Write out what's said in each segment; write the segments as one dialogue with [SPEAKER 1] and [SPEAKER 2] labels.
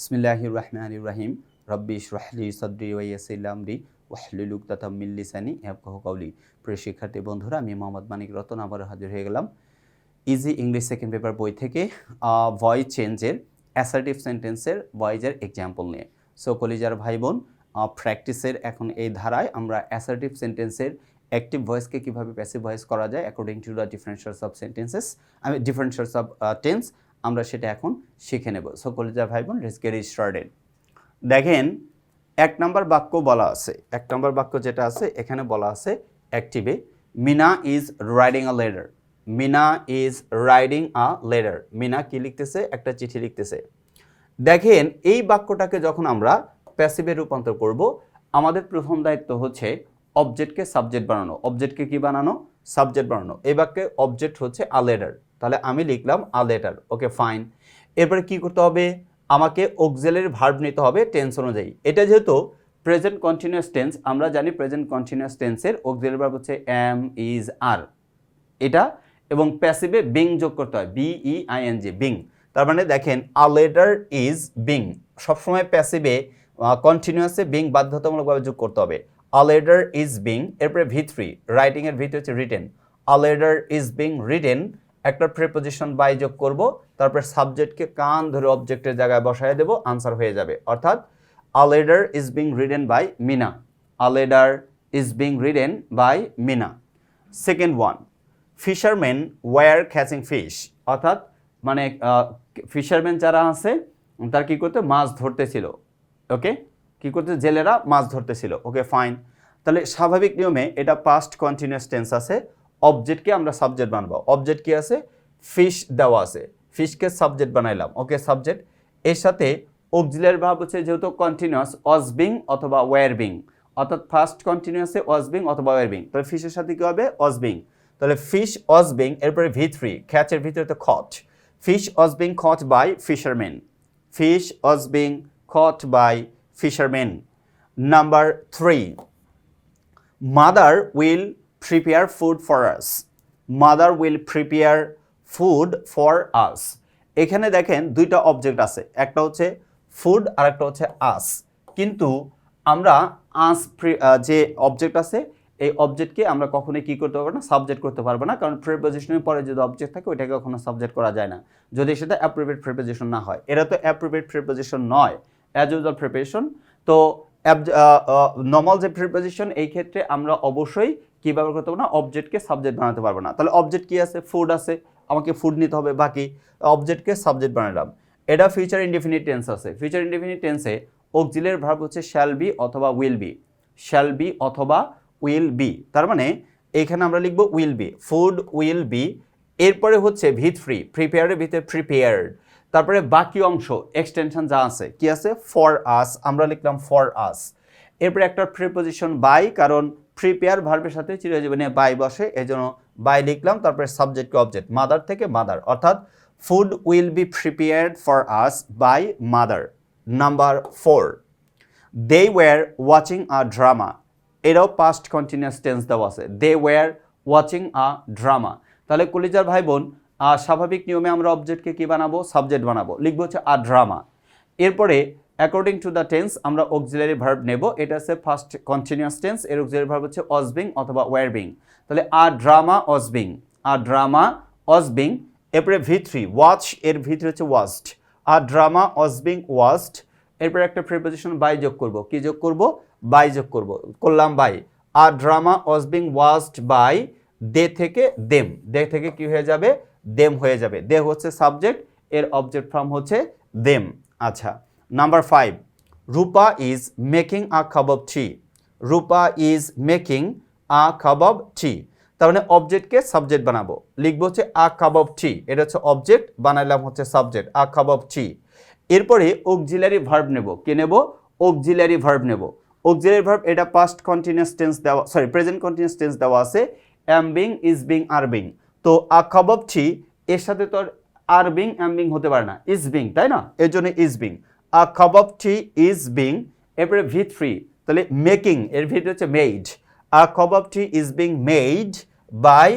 [SPEAKER 1] বিসমিল্লাহির রহমানির রহিম রব্বি ইশরাহলি সদরি ওয়াইয়াসির আমরি ওয়াহলুল উকতাতাম মিন লিসানি ইয়াফকাহু কাওলি প্রিয় শিক্ষার্থী বন্ধুরা, আমি মোহাম্মদ মানিক রতন আবারও হাজির হয়ে গেলাম। ইজি ইংলিশ সেকেন্ড পেপার বই থেকে ভয়েস চেঞ্জের অ্যাসার্টিভ সেন্টেন্সের ভয়েজের এক্সাম্পল নিয়ে। সো কলিজার ভাই বোন প্র্যাকটিসের এখন এই ধারায় আমরা অ্যাসার্টিভ সেন্টেন্সের অ্যাক্টিভ ভয়েসকে কীভাবে প্যাসিভ ভয়েস করা যায় according to the differentials of sentences আমি ডিফারেন্সিয়ালস অফ টেন্স আমরা সেটা এখন শিখে নেব। সো কলিজার ভাই বোন লেটস গেট স্টার্টেড দেখেন, এক নম্বর বাক্য বলা আছে। এক নম্বর বাক্য যেটা আছে, এখানে বলা আছে অ্যাক্টিভে Mina is riding a letter Mina is riding a letter Mina কি লিখতেছে? একটা চিঠি লিখতেছে। দেখেন, এই বাক্যটাকে যখন আমরা প্যাসিভে রূপান্তর করব, আমাদের প্রথম দায়িত্ব হচ্ছে অবজেক্টকে সাবজেক্ট বানানো। অবজেক্টকে কি বানানো? সাবজেক্ট বানানো। এই বাক্যে অবজেক্ট হচ্ছে আ লেটার তাহলে আমি লিখলাম আ লেটার ওকে ফাইন এরপরে কি করতে হবে? আমাকে অক্সেলের ভার্ব নিতে হবে টেন্স অনুযায়ী। এটা যেহেতু প্রেজেন্ট কন্টিনিউয়াস টেন্স আমরা জানি প্রেজেন্ট কন্টিনিউয়াস টেন্সের অক্সিলারি ভার্ব হচ্ছে এম ইজ আর এটা এবং প্যাসিভে বিং যোগ করতে হয় B I N G being তার মানে দেখেন আ লেটার ইজ বিং সবসময় প্যাসিভে কন্টিনিউয়াসে বিং বাধ্যতামূলকভাবে যোগ করতে হবে। আ লেটার ইজ বিং এরপরে ভি থ্রি রাইটিংয়ের ভিতরে হচ্ছে written a letter is being written একটা প্রিপোজিশন বাই যোগ করব, তারপরে সাবজেক্টকে কান ধরে অবজেক্টের জায়গায় বসায় দেব আনসার হয়ে যাবে। অর্থাৎ a letter is being ridden by Mina a letter is being ridden by Mina second one fisherman were catching fish অর্থাৎ মানে ফিশারম্যান যারা আছে, তারা কী করতে? মাছ ধরতেছিল। ওকে কী করতে? জেলেরা মাছ ধরতেছিল। ওকে ফাইন তাহলে স্বাভাবিক নিয়মে এটা পাস্ট কন্টিনিউয়াস টেন্স আছে। অবজেক্টকে আমরা সাবজেক্ট বানাবো। অবজেক্ট কি আছে? ফিশ দেওয়া আছে। ফিশকে সাবজেক্ট বানাইলাম। ওকে সাবজেক্ট এর সাথে অক্সিলারি ভাব হচ্ছে যেহেতু কন্টিনিউয়াস অসবিং অথবা ওয়ারবিং অর্থাৎ ফার্স্ট কন্টিনিউয়াসে অসবিং অথবা ওয়ারবিং তাহলে ফিশের সাথে কী হবে? অসবিং তাহলে ফিশ অসবিং এরপরে ভি থ্রি খ্যাচের ভিতরে তো খট fish was being caught by fisherman fish was being caught by fisherman number three mother will prepare food for us mother will prepare food for us এখানে দেখেন দুইটা অবজেক্ট আছে। একটা হচ্ছে ফুড আর একটা হচ্ছে আস কিন্তু আমরা আস যে অবজেক্ট আছে, এই অবজেক্টকে আমরা কখনোই কী করতে পারব না সাবজেক্ট করতে পারব না। কারণ প্রিপোজিশনের পরে যদি অবজেক্ট থাকে, ওইটাকে কখনো সাবজেক্ট করা যায় না। যদি সেটা অ্যাপ্রোপ্রিয়েট প্রিপোজিশন না হয়। এটা তো অ্যাপ্রোপ্রিয়েট প্রিপোজিশন নয় অ্যাজ ইউজুয়াল প্রিপারেশন তো নর্মাল যে প্রিপোজিশন এই ক্ষেত্রে আমরা অবশ্যই কী ব্যবহার করতে পারব না? অবজেক্টকে সাবজেক্ট বানাতে পারব না। তাহলে অবজেক্ট কী আছে? ফুড আছে। আমাকে ফুড নিতে হবে, বাকি অবজেক্টকে সাবজেক্ট বানালাম। এটা ফিউচার ইনডিফিনিট টেন্স আছে। ফিউচার ইনডিফিনিট টেন্সে অক্সিলের ভার্ব হচ্ছে শ্যাল বি অথবা উইল বি শ্যাল বি অথবা উইল বি তার মানে এখানে আমরা লিখব will be food will be এরপরে হচ্ছে ভিত ফ্রি প্রিপেয়ারের ভিতরে প্রিপেয়ার্ড তারপরে বাকি অংশ এক্সটেনশন যা আছে, কি আছে? ফর আস আমরা লিখলাম ফর আস এরপরে একটা প্রিপোজিশন বাই কারণ প্রিপেয়ার ভার্বের সাথে চিরজীবনে বাই বসে এই জন্য বাই লিখলাম, তারপরে সাবজেক্ট অবজেক্ট মাদার থেকে মাদার অর্থাৎ food will be prepared for us by mother number four they were watching a drama এরাও পাস্ট কন্টিনিউয়াস টেন্স দেওয়া আছে। They were watching a drama তাহলে কলিজার ভাই বোন স্বাভাবিক নিয়মে আমরা অবজেক্টকে কী বানাবো? সাবজেক্ট বানাবো। লিখব হচ্ছে আ ড্রামা এরপরে অ্যাকর্ডিং টু দ্য টেন্স আমরা অক্সিলারি ভার্ব নেব। এটা হচ্ছে ফার্স্ট কন্টিনিউয়াস টেন্স এর অক্সিলারি ভার্ব হচ্ছে অজবিং অথবা ওয়ারবিং তাহলে আ ড্রামা অজবিং। আ ড্রামা অজবিং। এরপরে ভি থ্রি ওয়াচ এর ভিতরে হচ্ছে was a drama was being was এরপরে একটা প্রিপোজিশন বাই যোগ করব। কি যোগ করব? বাই যোগ করব। করলাম by a drama was being watched by they থেকে দেম দে থেকে কি হয়ে যাবে? দেম হয়ে যাবে। দে হচ্ছে সাবজেক্ট এর অবজেক্ট ফর্ম হচ্ছে দেম আচ্ছা। Number five Rupa is making a cup of tea Rupa is making a cup of tea তার মানে অবজেক্টকে সাবজেক্ট বানাবো। লিখব হচ্ছে আ কাবাব টি এটা হচ্ছে অবজেক্ট বানাইলাম হচ্ছে সাবজেক্ট আ কাবাব টি এরপরে অক্সিলারি ভার্ব নেব। কে নেব? অক্সিলারি ভার্ব নেব। অক্সিলারি ভার্ব এটা পাস্ট কন্টিনিউয়াস টেন্স দেওয়া সরি প্রেজেন্ট কন্টিনিউয়াস টেন্স দেওয়া আছে। Am being is being are being তো আ কাবাব টি এর সাথে তো আর বিং অ্যাম বিং হতে পারে না। ইজ বিং তাই না? এর জন্য is being a cup of tea is being এরপরে ভি থ্রি তাহলে মেকিং এর ভিতরে হচ্ছে made a cup of tea is being made by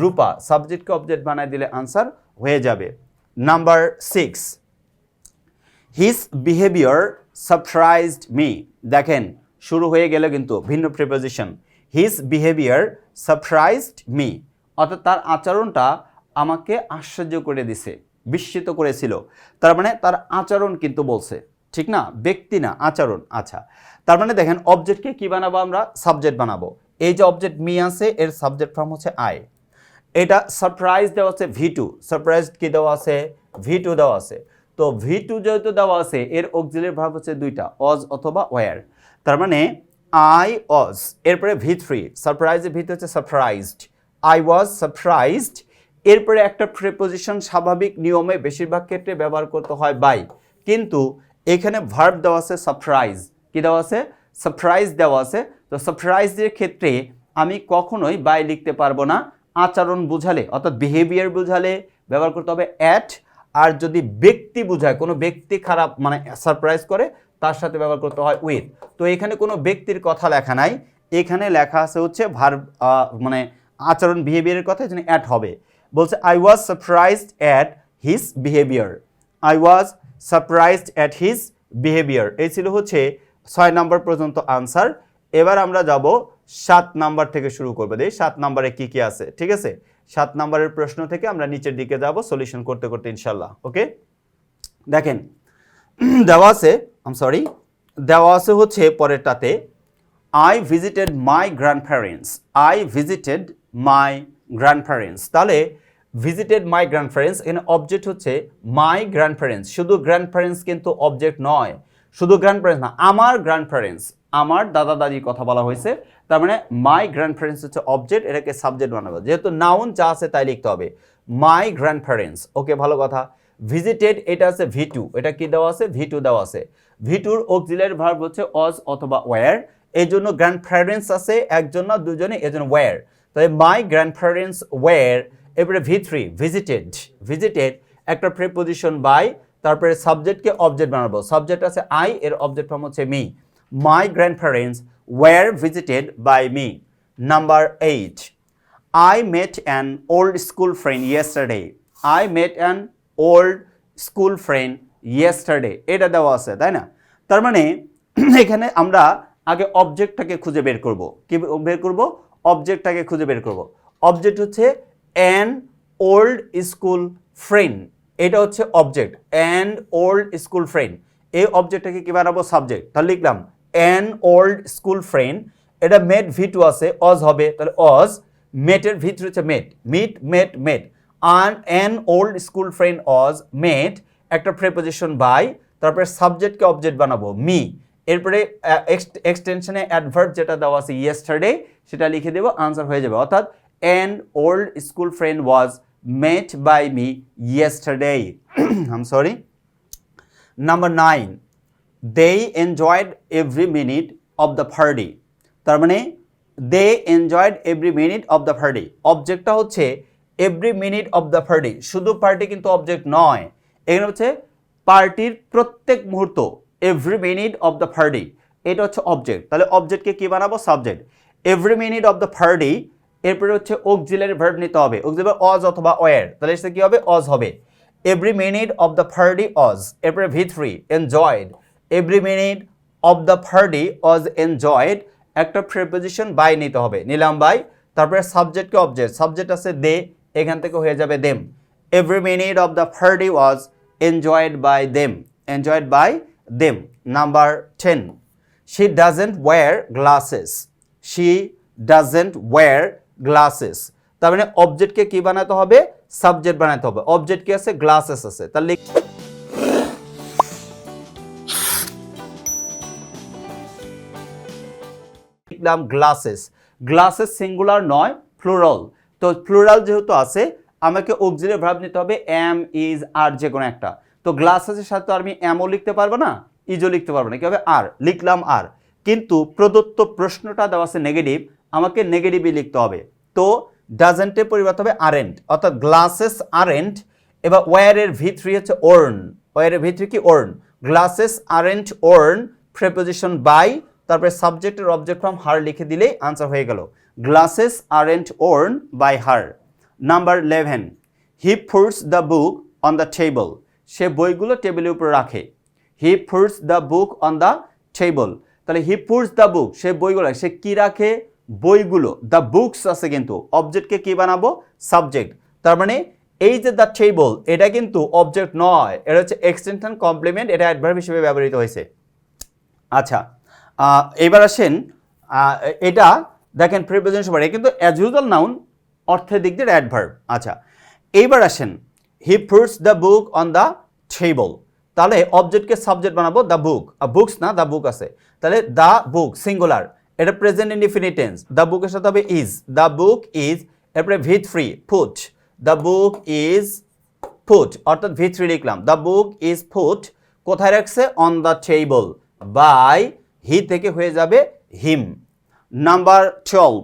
[SPEAKER 1] Rupa সাবজেক্টকে object বানায় দিলে আনসার হয়ে যাবে। Number six his behaviour surprised me দেখেন, শুরু হয়ে গেল কিন্তু ভিন্ন preposition his behaviour surprised me অর্থাৎ তার আচরণটা আমাকে আশ্চর্য করে দিছে। বিস্মিত করেছিল। তার মানে তার আচরণ কিন্তু বলছে। ঠিক না? ব্যক্তি না, আচরণ। আচ্ছা। তার মানে দেখেন অবজেক্টকে কি বানাবো আমরা? সাবজেক্ট বানাবো। এই যে অবজেক্ট মি আছে, এর সাবজেক্ট ফর্ম হচ্ছে আই এটা সারপ্রাইজ দেওয়া আছে ভি টু সারপ্রাইজ কি দেওয়া আছে? ভি টু দেওয়া আছে। তো ভি টু যেহেতু দেওয়া আছে, এর অক্সিলের ভাব হচ্ছে দুইটা অজ অথবা ওয়ার তার মানে আই অজ এরপরে ভি থ্রি সারপ্রাইজের ভিতরে হচ্ছে সারপ্রাইজড আই ওয়াজ সারপ্রাইজড এরপরে একটা প্রিপোজিশন স্বাভাবিক নিয়মে বেশিরভাগ ক্ষেত্রে ব্যবহার করতে হয় বাই কিন্তু এখানে ভার্ব দেওয়া আছে সারপ্রাইজ কি দেওয়া আছে? সারপ্রাইজ দেওয়া আছে। তো সারপ্রাইজের ক্ষেত্রে আমি কখনোই বাই লিখতে পারব না। আচরণ বুঝালে, অর্থাৎ বিহেভিয়ার বুঝালে ব্যবহার করতে হবে অ্যাট আর যদি ব্যক্তি বুঝায়, কোনো ব্যক্তি খারাপ মানে সারপ্রাইজ করে, তার সাথে ব্যবহার করতে হয় উইথ তো এখানে কোনো ব্যক্তির কথা লেখা নাই। এখানে লেখা আছে হচ্ছে ভার মানে আচরণ বিহেভিয়ারের কথা, এখানে অ্যাট হবে। বলছে I was surprised at his behaviour I was surprised at his behaviour এই ছিল হচ্ছে ছয় নম্বর পর্যন্ত আনসার। এবার আমরা যাব সাত নাম্বার থেকে শুরু করব। দেই সাত নাম্বারে কি কি আছে, ঠিক আছে? সাত নাম্বারের প্রশ্ন থেকে আমরা নিচের দিকে যাব সলিউশন করতে করতে ইনশাল্লাহ ওকে? দেখেন, দেওয়া আছে, আম সরি, দেওয়া আছে হচ্ছে পরেরটাতে I visited my grandparents I visited my grandparents তাহলে ভিজিটেড মাই গ্র্যান্ড প্যারেন্টস এখানে অবজেক্ট হচ্ছে মাই গ্র্যান্ড প্যারেন্টস শুধু গ্র্যান্ড প্যারেন্টস কিন্তু অবজেক্ট নয়। শুধু গ্র্যান্ড প্যারেন্টস না, আমার গ্র্যান্ড প্যারেন্টস আমার দাদা দাদির কথা বলা হয়েছে। তার মানে মাই গ্র্যান্ড প্যারেন্টস হচ্ছে অবজেক্ট এটাকে সাবজেক্ট বানাবো। যেহেতু নাউন যা আছে তাই লিখতে হবে। মাই গ্র্যান্ড প্যারেন্টস ওকে ভালো কথা। ভিজিটেড এটা আছে ভি টু এটা কি দেওয়া আছে? ভি টু দেওয়া আছে। ভি টুর অক্সিলারি ভার্ব হচ্ছে অজ অথবা ওয়ার এই জন্য গ্র্যান্ড প্যারেন্টস আছে, একজন না দুজনে এজন্য ওয়ার তাই মাই গ্র্যান্ড প্যারেন্টস ওয়ার এবারে ভি থ্রি ভিজিটেড ভিজিটেড একটা প্রিপোজিশন বাই তারপরে সাবজেক্টকে অবজেক্ট বানাবো। সাবজেক্ট আছে আই এর অবজেক্ট ফর্ম হচ্ছে me my grandparents were visited by me number eight I met an old school friend yesterday I met an old school friend yesterday এটা দেওয়া আছে, তাই না? তার মানে এখানে আমরা আগে অবজেক্টটাকে খুঁজে বের করব। কি বের করব? অবজেক্টটাকে খুঁজে বের করব। অবজেক্ট হচ্ছে অ্যান ওল্ড স্কুল ফ্রেন্ড এটা হচ্ছে object an old school friend এই অবজেক্টটাকে কি বানাবো? সাবজেক্ট তাহলে লিখলাম অ্যান ওল্ড স্কুল ফ্রেন্ড এটা মেট ভি টু আছে অজ হবে। তাহলে অজ মেটের ভিতরে হচ্ছে met meet met met an an old school friend was met একটা প্রেপোজিশন বাই তারপরে সাবজেক্টকে অবজেক্ট বানাবো মি এরপরে এক্সটেনশনে অ্যাডভার্ব যেটা দেওয়া আছে ইয়েস্টারডে সেটা লিখে দেবো আনসার হয়ে যাবে। অর্থাৎ an old school friend was met by me yesterday um sorry number nine they enjoyed every minute of the party তার মানে they enjoyed every minute of the party অবজেক্টটা হচ্ছে every minute of the party শুধু party কিন্তু object নয়। এখানে হচ্ছে পার্টির প্রত্যেক মুহূর্ত every minute of the party এটা হচ্ছে অবজেক্ট তাহলে অবজেক্টকে কি বানাবো? Subject every minute of the party এরপরে হচ্ছে অক্সিলারি ভার্ব নিতে হবে। অক্সিলারি অজ অথবা ওয়ার তাহলে সেটা কী হবে? অজ হবে। Every minute of the party was এরপরে V three enjoyed every minute of the party was enjoyed একটা প্রিপোজিশন বাই নিতে হবে। নিলাম বাই তারপরে সাবজেক্টকে অবজেক্ট সাবজেক্ট আছে দে এখান থেকে হয়ে যাবে them every minute of the party was enjoyed by them enjoyed by them number ten she doesn't wear glasses she doesn't wear glasses তার মানে অবজেক্টকে কি বানাতে হবে? সাবজেক্ট বানাতে হবে। অবজেক্ট কি আছে? গ্লাসেস আছে। তাহলে লিখলাম গ্লাসেস গ্লাসেস সিঙ্গুলার নয় প্লুরাল তো প্লুরাল যেহেতু আছে, আমাকে অক্সিলারি ভার্ব নিতে হবে। এম ইজ আর যে কোনো একটা। তো গ্লাসেসের সাথে তো আমি এমও লিখতে পারব না ইজও লিখতে পারব না, কি হবে? আর লিখলাম আর কিন্তু প্রদত্ত প্রশ্নটা দেওয়া আছে নেগেটিভ আমাকে নেগেটিভই লিখতে হবে। তো ডাজেন্টের পরিবর্তে হবে আরেন্ট অর্থাৎ গ্লাসেস আরেন্ট এবার ওয়ারের ভি থ্রি হচ্ছে ওর্ন ওয়ারের ভি থ্রি কি worn glasses aren't worn preposition by তারপরে সাবজেক্টের অবজেক্ট ফ্রম হার লিখে দিলেই আনসার হয়ে গেল। Glasses aren't worn by her number eleven he puts the book on the table সে বইগুলো টেবিলের উপর রাখে। He puts the book on the table তাহলে হি পুটস দ্য বুক সে বইগুলো সে কি রাখে? বইগুলো। দ্য বুকস আছে কিন্তু। অবজেক্টকে কি বানাবো? সাবজেক্ট তার মানে এই যে দ্য টেবল এটা কিন্তু অবজেক্ট নয়। এটা হচ্ছে এক্সটেনশন কমপ্লিমেন্ট এটা অ্যাডভার্ব হিসেবে ব্যবহৃত হয়েছে। আচ্ছা এবার আসেন এটা দেখেন প্রিপ্রেজেন্ট সময় কিন্তু অ্যাজ নাউন অর্থের দিক দিয়ে অ্যাডভার্ব আচ্ছা এইবার আসেন he puts the book on the table তাহলে অবজেক্টকে সাবজেক্ট বানাবো? দ্য বুক বুকস না দ্য বুক আছে। তাহলে দ্য বুক সিঙ্গুলার এটা প্রেজেন্ট ইনডিফিনিট টেন্স দ্য বুকের সাথে হবে ইজ দ্য বুক ইজ এরপরে ভিথ free put the book is put অর্থাৎ ভি থ্রি লিখলাম। দ্য বুক ইজ ফুট কোথায় রাখছে? On the table by he থেকে হয়ে যাবে him number twelve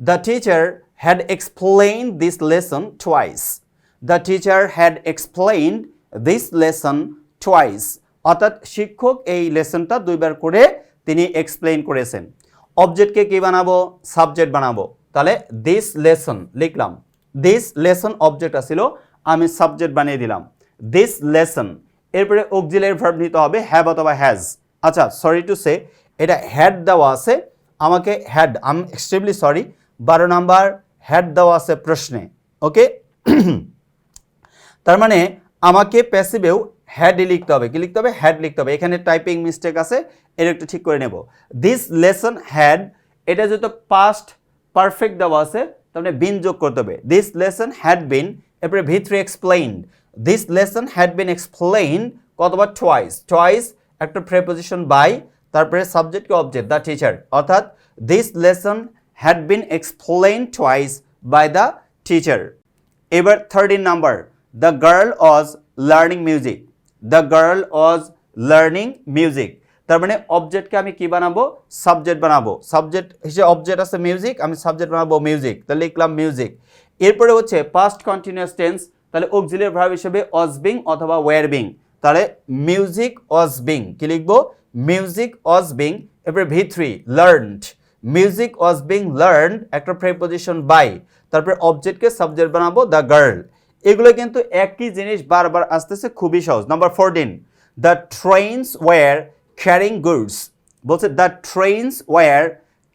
[SPEAKER 1] the teacher had explain this lesson twice the teacher had explain this lesson twice অর্থাৎ শিক্ষক এই লেসনটা দুইবার করে তিনি এক্সপ্লেইন করেছেন। অবজেক্টকে কি বানাবো? সাবজেক্ট বানাবো। তাহলে দিস লেসন লিখলাম। দিস লেসন অবজেক্ট আসছিল আমি সাবজেক্ট বানিয়ে দিলাম। দিস লেসন এরপরে অক্সিলের ভার্ব নিতে হবে হ্যাভ অথবা হ্যাজ আচ্ছা সরি টু সে এটা হ্যাড দেওয়া আছে, আমাকে হ্যাড আম এক্সট্রিমলি সরি বারো নাম্বার হ্যাড দেওয়া আছে প্রশ্নে ওকে তার মানে আমাকে প্যাসিভেও হ্যাড লিখতে হবে। কি লিখতে হবে? হ্যাড লিখতে হবে। এখানে টাইপিং মিস্টেক আছে এটা একটু ঠিক করে নেব। দিস লেসন হ্যাড এটা যেহেতু পাস্ট পারফেক্ট দেওয়া আছে, তার মানে বিন যোগ করতে হবে। দিস লেসন হ্যাড বিন এরপরে ভিতরে explained this lesson had been explain কতবার? টোয়াইস টোয়াইস একটা প্রেপোজিশন বাই তারপরে সাবজেক্টকে অবজেক্ট দ্য টিচার অর্থাৎ this lesson had been explain twice by the teacher এবার thirteen number the girl was learning music the girl was learning music তার মানে অবজেক্টকে আমি কি বানাবো? সাবজেক্ট বানাবো। সাবজেক্ট হিসেবে অবজেক্ট আছে মিউজিক আমি সাবজেক্ট বানাবো মিউজিক তাহলে লিখলাম মিউজিক এরপরে হচ্ছে পাস্ট কন্টিনিউয়াস টেন্স তাহলে অক্সিলিয়ার ভার্ব হিসেবে অজ বিং অথবা ওয়ার বিং তাহলে মিউজিক অজ বিং কি লিখব? মিউজিক অজ বিং এরপরে V three learned music was being learn একটা প্রেপোজিশন বাই তারপরে অবজেক্টকে সাবজেক্ট বানাবো দ্য গার্ল এগুলো কিন্তু একই জিনিস বারবার আসতেছে, খুবই সহজ। Number fourteen the trains were carrying goods বলছে the trains were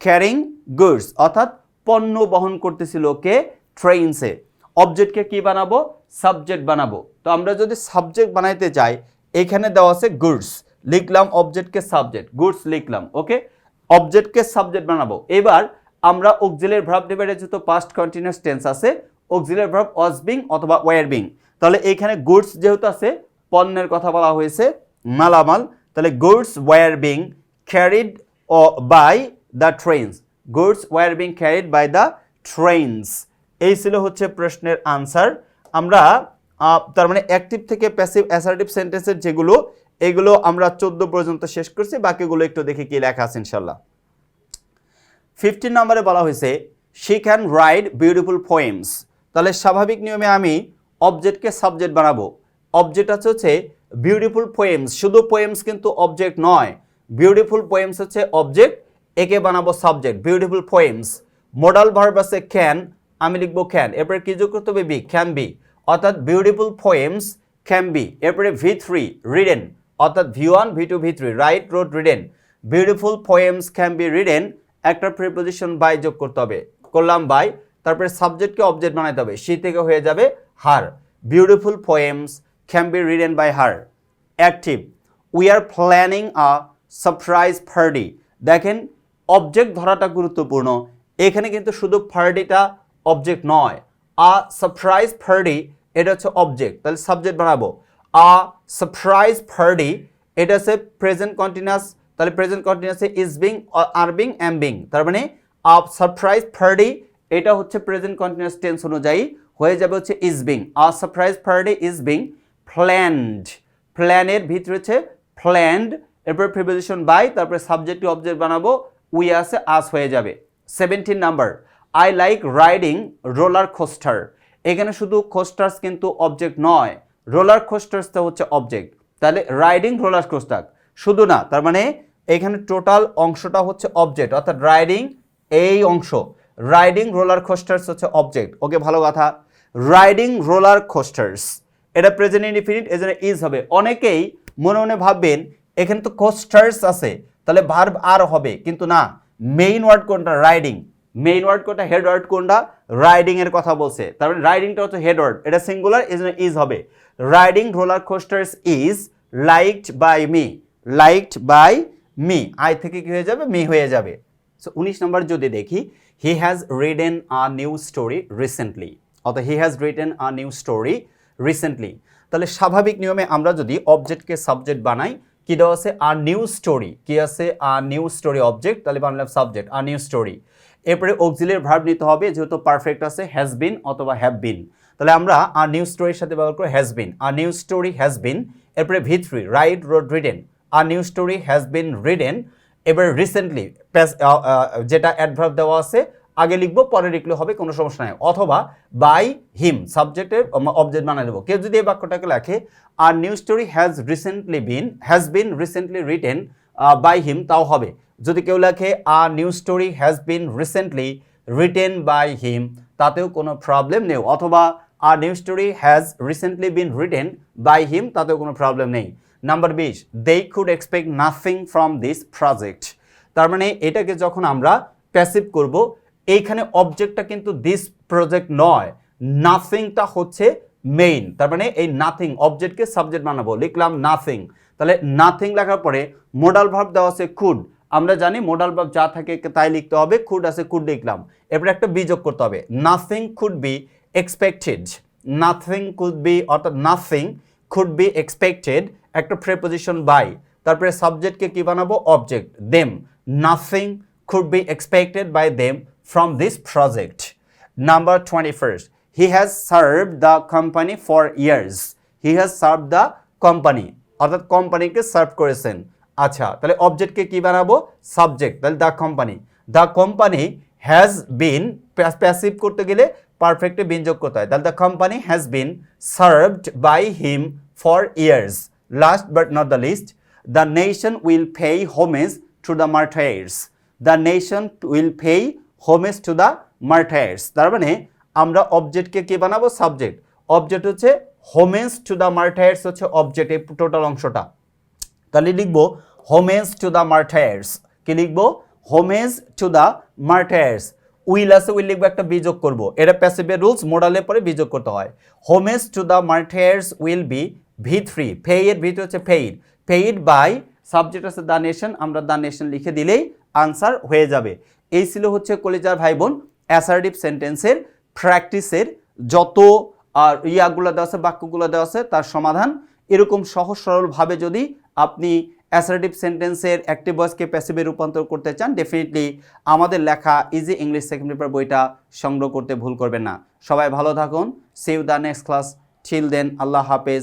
[SPEAKER 1] carrying goods অর্থাৎ পণ্য বহন করতেছিল কে? ট্রেনসে অবজেক্টকে কি বানাবো? সাবজেক্ট বানাবো। তো আমরা যদি সাবজেক্ট বানাইতে চাই, এখানে দেওয়া আছে গুডস লিখলাম অবজেক্টকে সাবজেক্ট গুডস লিখলাম ওকে অবজেক্টকে সাবজেক্ট বানাবো। এবার আমরা অক্সিলের ভার্ব ডিভাইডে যেহেতু পাস্ট কন্টিনিউয়াস টেন্স আছে অক্সিলের ভার্ব ওয়াজ বিং অথবা ওয়ার বিং। তাহলে এখানে গুডস যেহেতু আছে, পণ্যের কথা বলা হয়েছে, মালামাল, তাহলে goods, were being carried by the trains. Goods, were being carried by the trains. এই ছিল হচ্ছে প্রশ্নের আনসার। আমরা তার মানে অ্যাক্টিভ থেকে প্যাসিভ অ্যাসার্টিভ সেন্টেন্সের যেগুলো, এগুলো আমরা চোদ্দ পর্যন্ত শেষ করছি, বাকিগুলো একটু দেখে কি লেখা আছে ইনশাল্লাহ ফিফটিন নম্বরে বলা হয়েছে she can write beautiful poems তাহলে স্বাভাবিক নিয়মে আমি অবজেক্টকে সাবজেক্ট বানাবো। অবজেক্ট আছে হচ্ছে বিউটিফুল পোয়েমস শুধু পোয়েমস কিন্তু অবজেক্ট নয়। বিউটিফুল পোয়েমস হচ্ছে অবজেক্ট একে বানাবো subject beautiful poems modal verb আছে ক্যান আমি লিখব ক্যান এরপরে কি যোগ করতে হবে? বি ক্যান বি অর্থাৎ বিউটিফুল পোয়েমস ক্যান বি এরপরে ভি থ্রি রিডেন অর্থাৎ V one V two V three write wrote written beautiful poems can be written একটা প্রিপোজিশন বাই যোগ করতে হবে। করলাম বাই তারপরে সাবজেক্টকে অবজেক্ট বানাইতে হবে সে থেকে হয়ে যাবে her. Beautiful poems can be written by her active we are planning a surprise party দেখেন অবজেক্ট ধরাটা গুরুত্বপূর্ণ। এখানে কিন্তু শুধু পার্টিটা অবজেক্ট নয়। আ সারপ্রাইজ পার্টি এটা হচ্ছে অবজেক্ট তাহলে সাবজেক্ট বানাবো। আ সারপ্রাইজ পার্টি এটা হচ্ছে প্রেজেন্ট কন্টিনিউয়াস তাহলে present কন্টিনিউয়াসে is being are being am being তার মানে আ সারপ্রাইজ পার্টি এটা হচ্ছে প্রেজেন্ট কন্টিনিউয়াস টেন্স অনুযায়ী হয়ে যাবে হচ্ছে is being a surprise party is being planned প্ল্যানের ভিতরে হচ্ছে প্ল্যান্ড এরপর প্রিপোজিশন বাই তারপরে সাবজেক্ট অবজেক্ট বানাবো। উই আছে আস হয়ে যাবে। Seventeen number I like riding roller coaster এখানে শুধু কোস্টার্স কিন্তু অবজেক্ট নয়। রোলার কোস্টার্সটা হচ্ছে অবজেক্ট তাহলে রাইডিং রোলার কোস্টার শুধু না, তার মানে এখানে টোটাল অংশটা হচ্ছে অবজেক্ট অর্থাৎ রাইডিং এই অংশ। রাইডিং রোলার কোস্টার্স হচ্ছে অবজেক্ট ওকে ভালো কথা। রাইডিং রোলার কোস্টার্স এটা প্রেজেন্ট ইনডিফিনিট এজন্য ইজ হবে। অনেকেই মনে মনে ভাববেন, এখানে তো কোস্টার্স আছে। তাহলে ভার্ব আর হবে। কিন্তু না মেইন ওয়ার্ড কোনটা? রাইডিং মেইন ওয়ার্ড কোনটা? হেড ওয়ার্ড কোনটা? রাইডিং এর কথা বলছে। তার মানে রাইডিংটা হচ্ছে হেড ওয়ার্ড এটা সিঙ্গুলার এই ইজ হবে। Riding roller coasters is liked by me liked by me I থেকে কি হয়ে যাবে? মি হয়ে যাবে। সো উনিশ নম্বর যদি দেখি he has written a new story recently অর্থাৎ he has written a new story recently তাহলে স্বাভাবিক নিয়মে আমরা যদি অবজেক্টকে সাবজেক্ট বানাই, কি দেওয়া আছে? আ নিউ স্টোরি কি আছে? আ নিউ স্টোরি অবজেক্ট তাহলে বানালাম সাবজেক্ট আ নিউ স্টোরি এরপরে অক্সিলের ভার্ব নিতে হবে, যেহেতু পারফেক্ট আছে হ্যাজ বিন অথবা হ্যাভ বিন তাহলে আমরা আ নিউ স্টোরির সাথে ব্যবহার করি has been a new story has been এরপরে V three write wrote written a new story has been written এবার রিসেন্টলি যেটা অ্যাডভার্ব দেওয়া আছে, আগে লিখব, পরে লিখলে হবে, কোনো সমস্যা নেই। অথবা বাই হিম সাবজেক্টের অবজেক্ট বানিয়ে দেবো। কেউ যদি এই বাক্যটাকে লেখে a new story has recently been has been recently written by him তাও হবে। যদি কেউ লেখে a new story has been recently written by him তাতেও কোনো প্রবলেম নেই। অথবা a new story has recently been written by him তাতেও কোনো প্রবলেম নেই। নাম্বার বিশ they could expect nothing from this project তার মানে এটাকে যখন আমরা প্যাসিভ করব, এইখানে অবজেক্টটা কিন্তু দিস প্রজেক্ট নয় নাথিংটা হচ্ছে মেইন তার মানে এই নাথিং অবজেক্টকে সাবজেক্ট বানাবো, লিখলাম নাথিং তাহলে নাথিং লেখার পরে মোডাল ভার্ব দেওয়া আছে কুড আমরা জানি মোডাল ভার্ব যা থাকে তাই লিখতে হবে কুড আছে কুড লিখলাম। এরপরে একটা বিযোগ করতে হবে। Nothing could be expected nothing could be অর্থাৎ নাথিং কুড বি এক্সপেক্টেড একটা প্রেপোজিশন বাই তারপরে সাবজেক্টকে কি বানাবো? Object them nothing could be expected by them from this project. Number 21st, he has served the company for years. He has served the company. অর্থাৎ কোম্পানিকে serve করেছেন। আচ্ছা তাহলে অবজেক্টকে কি বানাবো? সাবজেক্ট তাহলে the company the company has been passive করতে গেলে পারফেক্টে বিন যোগ করতে হয়। তাহলে the company has been served by him for years last but not the least the nation will pay homage to the martyrs the nation will pay homage to the martyrs তার মানে আমরা অবজেক্টকে কি বানাবো? সাবজেক্ট অবজেক্ট হচ্ছে homage to the martyrs হচ্ছে object এই total অংশটা। তাহলে লিখব হোমেজ টু দ্য মার্টায়ার্স কি লিখব? Homage to the martyrs will আছে উইল লিখব একটা বিযোগ করব। এটা প্যাসিভের রুলস মোডালের পরে বিযোগ করতে হয়। Homage to the martyrs will be V three paid ভিত হচ্ছে ফেইড ফেইড বাই সাবজেক্ট আছে দ্য নেশন আমরা দ্য নেশন লিখে দিলেই আনসার হয়ে যাবে। এই ছিল হচ্ছে কলিজার ভাই বোন অ্যাসার্টিভ সেন্টেন্সের প্র্যাকটিসের যত, আর ইয়াগুলো দেওয়া আছে, বাক্যগুলো দেওয়া আছে, তার সমাধান। এরকম সহজ সরলভাবে যদি আপনি অ্যাসার্টিভ সেন্টেন্সের অ্যাক্টিভ ভয়েসকে প্যাসিভে রূপান্তর করতে চান ডেফিনেটলি আমাদের লেখা ইজি ইংলিশ সেকেন্ড পেপার বইটা সংগ্রহ করতে ভুল করবেন না। সবাই ভালো থাকুন। See you the next class till then আল্লাহ হাফেজ।